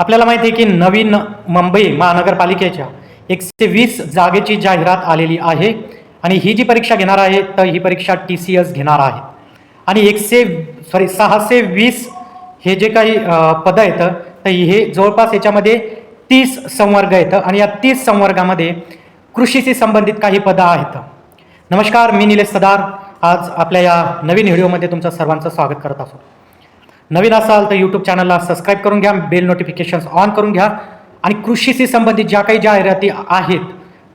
आपल्याला माहिती आहे की नवीन मुंबई महानगरपालिकेच्या एकशे वीस जागेची जाहिरात आलेली आहे. आणि ही जी परीक्षा घेणार आहे तर ही परीक्षा टी सी एस घेणार आहे. आणि एकशे सॉरी सहाशे वीस हे जे काही पदं आहेत तर हे जवळपास याच्यामध्ये तीस संवर्ग आहेत. आणि या तीस संवर्गामध्ये कृषीशी संबंधित काही पदं आहेत. नमस्कार मी निलेश सदार. आज आपल्या या नवीन व्हिडिओमध्ये तुमचं सर्वांचं स्वागत करत असो नवीन असाल तर यूट्यूब चॅनलला सबस्क्राईब करून घ्या बेल नोटिफिकेशन्स ऑन करून घ्या. आणि कृषीशी संबंधित ज्या काही जाहिराती आहेत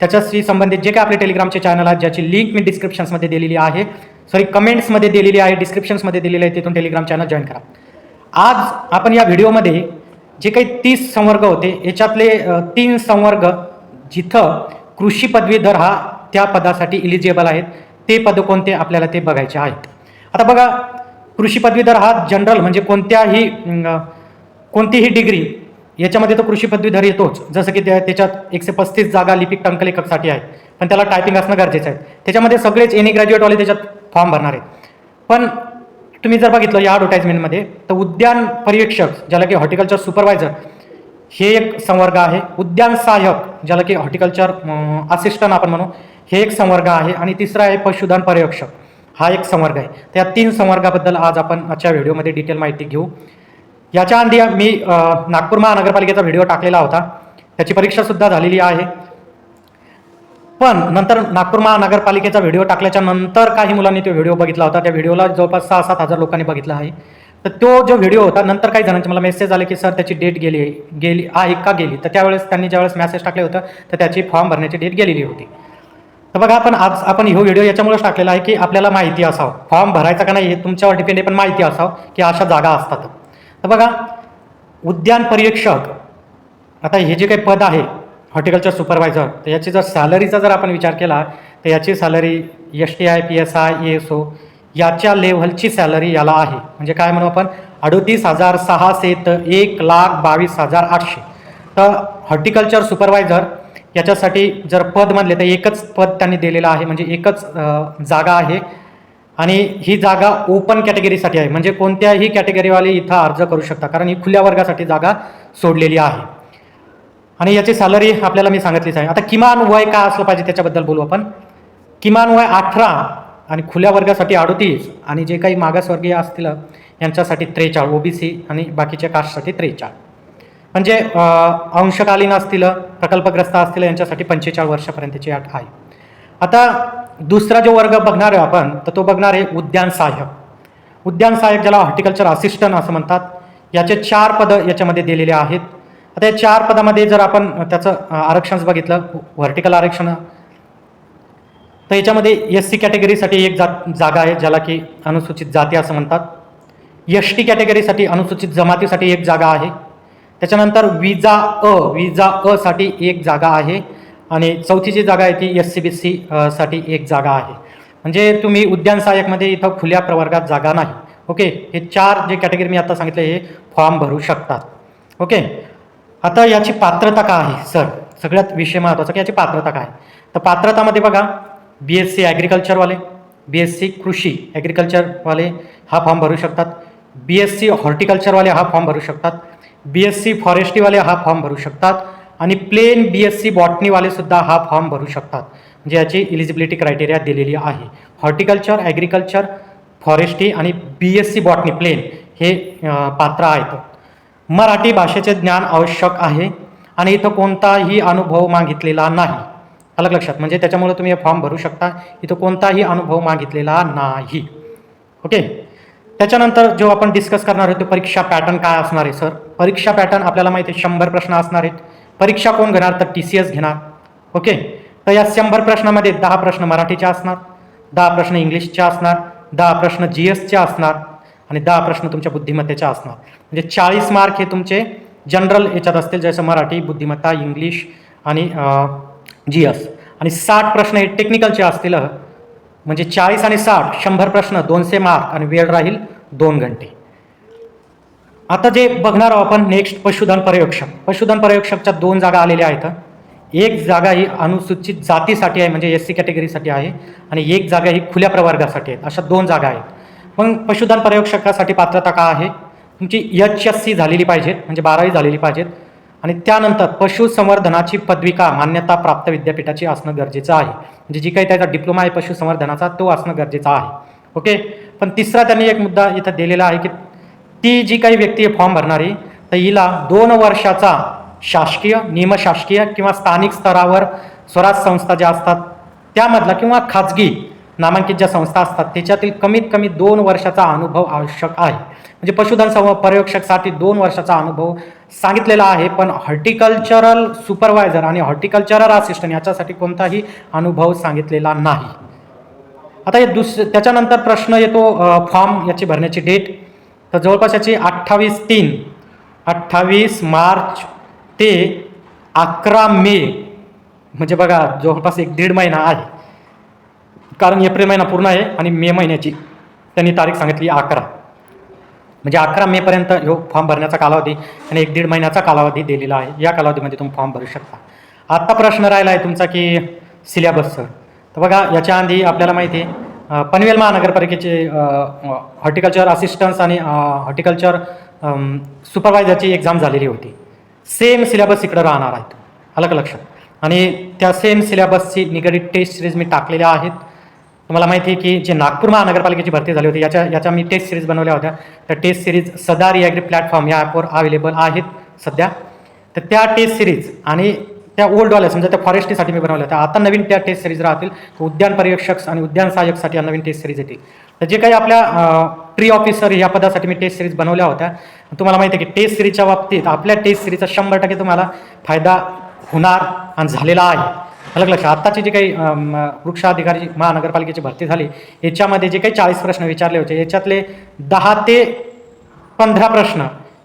त्याच्याशी संबंधित जे काही आपले टेलिग्रामचे चॅनल आहेत ज्याची लिंक मी डिस्क्रिप्शन्समध्ये दिलेली आहे. सॉरी कमेंट्समध्ये दिलेली आहे डिस्क्रिप्शन्समध्ये दिलेली आहे तिथून टेलिग्राम चॅनल जॉईन करा. आज आपण या व्हिडिओमध्ये जे काही तीस संवर्ग होते याच्यातले तीन संवर्ग जिथं कृषी पदवीधर हा त्या पदासाठी इलिजिबल आहेत ते पद कोणते आपल्याला ते बघायचे आहेत. आता बघा कृषी पदवीधर हा जनरल म्हणजे कोणत्याही कोणतीही डिग्री याच्यामध्ये तो कृषी पदवीधर येतोच. जसं की त्या त्याच्यात एकशे पस्तीस जागा लिपिक टंकलेखकसाठी आहेत. पण त्याला टायपिंग असणं गरजेचं आहे. त्याच्यामध्ये सगळेच एनी ग्रॅज्युएटवाले त्याच्यात फॉर्म भरणार आहेत. पण तुम्ही जर बघितलं या ॲडव्हर्टाईजमेंटमध्ये तर उद्यान पर्यवेक्षक ज्याला की हॉर्टिकल्चर सुपरवायझर हे एक संवर्ग आहे. उद्यान सहाय्यक ज्याला की हॉर्टिकल्चर असिस्टंट आपण म्हणू हे एक संवर्ग आहे. आणि तिसरा आहे पशुधन पर्यवेक्षक. हा एक संवर्ग आहे. त्या तीन संवर्गाबद्दल आज आपण आजच्या व्हिडिओमध्ये डिटेल माहिती घेऊ. याच्या आधी मी नागपूर महानगरपालिकेचा व्हिडिओ टाकलेला होता. त्याची परीक्षासुद्धा झालेली आहे. पण नंतर नागपूर महानगरपालिकेचा व्हिडिओ टाकल्याच्या नंतर काही मुलांनी तो व्हिडिओ बघितला होता. त्या व्हिडिओला जवळपास सहा सात हजार लोकांनी बघितला आहे. तर तो जो व्हिडिओ होता नंतर काही जणांचे मला मेसेज आले की सर त्याची डेट गेली गेली आहे का गेली? तर त्यावेळेस त्यांनी ज्यावेळेस मेसेज टाकले होतं तर त्याची फॉर्म भरण्याची डेट गेलेली होती. तर बघा आपण आज आपण हा व्हिडिओ याच्यामुळेच टाकलेला आहे की आपल्याला माहिती असावं. फॉर्म भरायचा का नाही हे तुमच्यावर डिपेंड आहे पण माहिती असावं की अशा जागा असतात. तर बघा उद्यान पर्यवेक्षक आता हे जे काही पद आहे हॉर्टिकल्चर सुपरवायझर तर याची जर सॅलरीचा जर आपण विचार केला तर याची salary S T I P S I S O याच्या लेव्हलची सॅलरी याला आहे. म्हणजे काय म्हणू आपण? अडोतीस हजार सहाशे तर एक लाख बावीस हजार आठशे. तर हॉर्टिकल्चर सुपरवायझर याच्यासाठी जर पद म्हणले तर एकच पद त्यांनी दिलेलं आहे म्हणजे एकच जागा आहे. आणि ही जागा ओपन कॅटेगरीसाठी आहे म्हणजे कोणत्याही कॅटेगरीवाले इथं अर्ज करू शकता कारण ही खुल्या वर्गासाठी जागा सोडलेली आहे. आणि याची सॅलरी आपल्याला मी सांगितलीच आहे. आता किमान वय काय असलं पाहिजे त्याच्याबद्दल बोलू आपण. किमान वय अठरा आणि खुल्या वर्गासाठी अडोतीस आणि जे काही मागासवर्गीय असतील यांच्यासाठी त्रेचाळ ओबीसी आणि बाकीच्या कास्टसाठी त्रेचाळ. म्हणजे अंशकालीन असतील प्रकल्पग्रस्त असतील यांच्यासाठी पंचेचाळीस वर्षापर्यंतची अट आहे. आता दुसरा जो वर्ग बघणार आहे आपण तर तो बघणार आहे उद्यान सहाय्यक. उद्यान सहाय्यक ज्याला हॉर्टिकल्चर असिस्टंट असं म्हणतात याचे चार पदं याच्यामध्ये दिलेले आहेत. आता या चार पदामध्ये जर आपण त्याचं आरक्षण बघितलं व्हर्टिकल आरक्षण तर याच्यामध्ये एस सी कॅटेगरीसाठी एक जा जागा आहे ज्याला की अनुसूचित जाती असं म्हणतात. एस टी कॅटेगरीसाठी अनुसूचित जमातीसाठी एक जागा आहे. त्याच्यानंतर विजा अ विजा अ साठी एक जागा आहे आणि चौथी जी जागा आहे ती एस सी बी सी साठी एक जागा आहे. म्हणजे तुम्ही उद्यान सहाय्यकमध्ये इथं खुल्या प्रवर्गात जागा नाही. ओके? हे चार जे कॅटेगरी मी आता सांगितले हे फॉर्म भरू शकतात. ओके? आता याची पात्रता काय आहे सर? सगळ्यात विषय महत्त्वाचा की याची पात्रता काय? तर पात्रतामध्ये बघा बी एस सी ॲग्रिकल्चरवाले बी एस सी कृषी ॲग्रिकल्चरवाले हा फॉर्म भरू शकतात. बी एस सी हॉर्टिकल्चरवाले हा फॉर्म भरू शकतात. बी एस सी फॉरेस्ट्रीवाले हा फॉर्म भरू शकतात आणि प्लेन बी एस सी बॉटनीवाले सुद्धा हा फॉर्म भरू शकतात. म्हणजे याची इलिजिबिलिटी क्रायटेरिया दिलेली आहे. हॉर्टिकल्चर ॲग्रिकल्चर फॉरेस्ट्री आणि B S C botany plain हे पात्र आहेत. मराठी भाषेचे ज्ञान आवश्यक आहे आणि इथं कोणताही अनुभव मागितलेला नाही. अलग लक्षात. म्हणजे त्याच्यामुळे तुम्ही हे फॉर्म भरू शकता. इथं कोणताही अनुभव मागितलेला नाही. ओके त्याच्यानंतर जो आपण डिस्कस करणार होतो तो परीक्षा पॅटर्न काय असणार आहे सर परीक्षा पॅटर्न आपल्याला माहिती आहे शंभर प्रश्न असणार आहेत. परीक्षा कोण घेणार? तर टी सी एस घेणार. ओके तर या शंभर प्रश्नामध्ये दहा प्रश्न मराठीचे असणार दहा प्रश्न इंग्लिशचे असणार दहा प्रश्न जी एसचे असणार आणि दहा प्रश्न तुमच्या बुद्धिमत्तेचे असणार. म्हणजे चाळीस मार्क हे तुमचे जनरल याच्यात असतील जसं मराठी बुद्धिमत्ता इंग्लिश आणि जी एस आणि साठ प्रश्न हे टेक्निकलचे असतील म्हणजे चाळीस आणि साठ शंभर प्रश्न दोनशे मार्क आणि वेळ राहील दोन घंटे. आता जे बघणार आहोत आपण नेक्स्ट पशुधन पर्यवेक्षक. पशुधन पर्यवेक्षकच्या दोन जागा आलेल्या आहेत. एक जागा ही अनुसूचित जातीसाठी आहे म्हणजे एस सी कॅटेगरीसाठी आहे आणि एक जागा ही खुल्या प्रवर्गासाठी आहे अशा दोन जागा आहेत. मग पशुधन पर्यवेक्षकासाठी पात्रता का आहे? तुमची एच एस सी झालेली पाहिजे म्हणजे बारावी झालेली पाहिजेत. आणि त्यानंतर पशुसंवर्धनाची पदविका मान्यता प्राप्त विद्यापीठाची असणं गरजेचं आहे. म्हणजे जी काही त्याचा डिप्लोमा आहे पशुसंवर्धनाचा तो असणं गरजेचं आहे. ओके? पण तिसरा त्यांनी एक मुद्दा इथं दिलेला आहे की ती जी काही व्यक्ती फॉर्म भरणारी तर हिला दोन वर्षाचा शासकीय निमशासकीय किंवा स्थानिक स्तरावर स्वराज संस्था ज्या असतात त्यामधला किंवा खाजगी नामांकित ज्या संस्था असतात त्याच्यातील कमीत कमी दोन वर्षाचा अनुभव आवश्यक आहे. म्हणजे पशुधन सं पर्यवेक्षकसाठी दोन वर्षाचा अनुभव सांगितलेला आहे पण हॉर्टिकल्चरल सुपरवायझर आणि हॉर्टिकल्चरल असिस्टंट याच्यासाठी कोणताही अनुभव सांगितलेला नाही. आता हे दुस त्याच्यानंतर प्रश्न येतो फॉर्म याची भरण्याची डेट. तर जवळपास याची अठ्ठावीस तीन अठ्ठावीस मार्च ते अकरा मे. म्हणजे बघा जवळपास एक दीड महिना आहे. कारण एप्रिल महिना पूर्ण आहे आणि मे महिन्याची. त्यांनी तारीख सांगितली अकरा. म्हणजे अकरा मेपर्यंत ह्यो फॉर्म भरण्याचा कालावधी आणि एक दीड महिन्याचा कालावधी दिलेला आहे. या कालावधीमध्ये तुम्ही फॉर्म भरू शकता. आत्ता प्रश्न राहिला आहे तुमचा की सिलेबसचं तर बघा याच्या आधी आपल्याला माहिती आहे पनवेल महानगरपालिकेचे हॉर्टिकल्चर असिस्टन्स आणि हॉर्टिकल्चर सुपरवायझरची एक्झाम झालेली होती. सेम सिलेबस इकडं राहणार आहेत. अलग लक्षात. आणि त्या सेम सिलेबसची निगडीत टेस्ट सिरीज मी टाकलेल्या आहेत. तुम्हाला माहिती आहे की जे नागपूर महानगरपालिकेची भरती झाली होती याच्या याच्या मी टेस्ट सिरीज बनवल्या होत्या. त्या test series Sada agri platform या ॲपवर अवेलेबल आहेत सध्या. तर त्या टेस्ट सिरीज आणि त्या ओल्डवाल्या समजा त्या फॉरेस्टीसाठी मी बनवल्या त्या आता नवीन त्या टेस्ट सिरीज राहतील. उद्यान पर्यवेक्षक आणि उद्यान सहाय्यकसाठी या नवीन टेस्ट सिरीज येतील. तर जे काही आपल्या ट्री ऑफिसर या पदासाठी मी टेस्ट सिरीज बनवल्या होत्या. तुम्हाला माहिती आहे की टेस्ट सिरीजच्या बाबतीत आपल्या टेस्ट सिरीजचा शंभर टक्के तुम्हाला फायदा होणार आणि झालेला आहे. अलग लक्षात आत्ताची जी काही वृक्षाधिकारी वृक्ष अधिकारी महानगरपालिकेची भरती झाली याच्यामध्ये जे काही चाळीस प्रश्न विचारले होते याच्यातले दहा ते पंधरा प्रश्न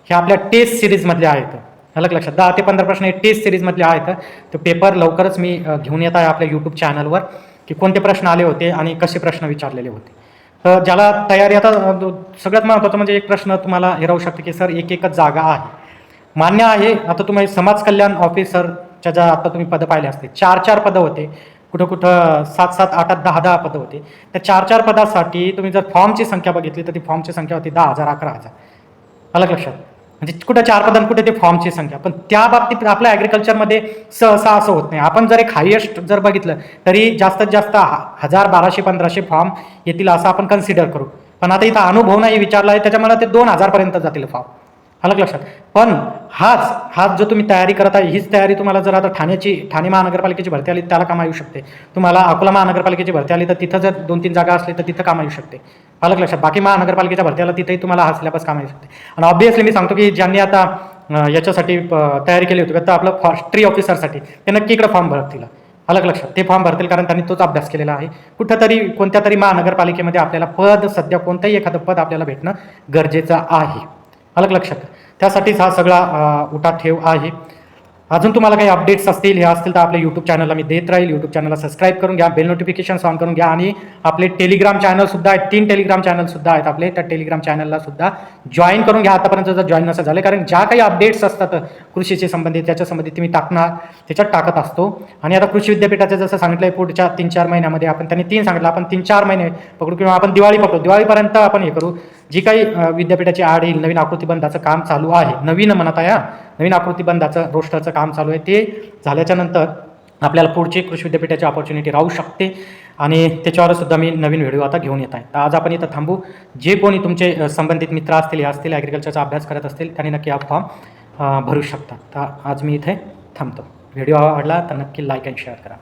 हे आपल्या टेस्ट सिरीजमधले आहेत. अलग लक्षात दहा ते पंधरा प्रश्न हे टेस्ट सिरीजमधले आहेत. तर पेपर लवकरच मी घेऊन येत आहे आपल्या यूट्यूब चॅनलवर की कोणते प्रश्न आले होते आणि कसे प्रश्न विचारलेले होते. तर ज्याला तयारी आता सगळ्यात महत्त्वाचं म्हणजे एक प्रश्न तुम्हाला हे राहू शकतो की सर एक एकच जागा आहे. मान्य आहे आता तुम्ही समाज कल्याण ऑफिसर ज्या आता तुम्ही पदं पाहिले असते चार चार पदं होते. कुठं कुठं सात सात आठ आठ दहा दहा पदं होते. त्या चार चार पदासाठी तुम्ही जर फॉर्मची संख्या बघितली तर ती फॉर्मची संख्या होती दहा हजार अकरा हजार. अलग लक्षात. म्हणजे कुठं चार पदां कुठे ते फॉर्मची संख्या. पण त्या बाबतीत आपल्या ॲग्रिकल्चरमध्ये सहसा असं होत नाही. आपण जर एक हायेस्ट जर बघितलं तरी जास्तीत जास्त हा- हजार बाराशे पंधराशे फॉर्म येतील असं आपण कन्सिडर करू. पण आता इथं अनुभव नाही विचारला आहे त्याच्यामुळे ते दोन हजारपर्यंत जातील फॉर्म. अलग लक्षात. पण हाच हाच जो तुम्ही तयारी करत आहे हीच तयारी तुम्हाला जर आता ठाण्याची ठाणे महानगरपालिकेची भरती आली त्याला कामा येऊ शकते. तुम्हाला अकोला महानगरपालिकेची भरती आली तर तिथं जर दोन तीन जागा असली तर तिथं कामा येऊ शकते. पालक लक्षात. बाकी महानगरपालिकेच्या भरतीला तिथेही तुम्हाला हा सिलेबस कामा येऊ शकते. आणि ऑब्विसली मी सांगतो की ज्यांनी आता याच्यासाठी तयारी केली होती तर आपलं फॉरेस्ट्री ऑफिसरसाठी ते नक्की इकडं फॉर्म भरतील अलग लक्षात. ते फॉर्म भरतील कारण त्यांनी तोच अभ्यास केलेला आहे. कुठंतरी कोणत्या तरी महानगरपालिकेमध्ये आपल्याला पद सध्या कोणतंही एखादं पद आपल्याला भेटणं गरजेचं आहे. अलग लक्षात त्यासाठीच हा सगळा उठा ठेव आहे. अजून तुम्हाला काही अपडेट्स असतील हे असतील तर आपल्या यूट्यूब चॅनलला मी देत राहील. यूट्यूब चॅनलला सबस्क्राईब करून घ्या बेल नोटिफिकेशन ऑन करून घ्या आणि आपले टेलिग्राम चॅनलसुद्धा आहेत तीन टेलिग्राम चॅनलसुद्धा आहेत आपले. त्या टेलिग्राम चॅनलला सुद्धा जॉईन करून घ्या. आतापर्यंत जर जॉईन नसं झालं कारण ज्या काही अपडेट्स असतात कृषीशी संबंधित त्याच्या संबंधित मी टाकणार त्याच्यात टाकत असतो. आणि आता कृषी विद्यापीठाचं जसं सांगितलं आहे पुढच्या तीन चार महिन्यामध्ये आपण त्यांनी तीन सांगितलं आपण तीन चार महिने पकडू किंवा आपण दिवाळी पकडू. दिवाळीपर्यंत आपण हे करू. जी काही विद्यापीठाची आड येईल नवीन आकृतीबंधाचं काम चालू आहे नवीन म्हणत आहे हा नवीन आकृतीबंधाचं रोस्टरचं काम चालू आहे ते झाल्याच्यानंतर आपल्याला पुढची कृषी विद्यापीठाची ऑपॉर्च्युनिटी राहू शकते आणि त्याच्यावर सुद्धा मी नवीन व्हिडिओ आता घेऊन येत आहे. तर आज आपण इथं थांबू. जे कोणी तुमचे संबंधित मित्र असतील हे असतील ॲग्रिकल्चरचा अभ्यास करत असतील त्यांनी नक्की हा फॉर्म भरू शकतात तर आज मी इथे थांबतो. व्हिडिओ आवडला तर नक्की लाईक अँड शेअर करा.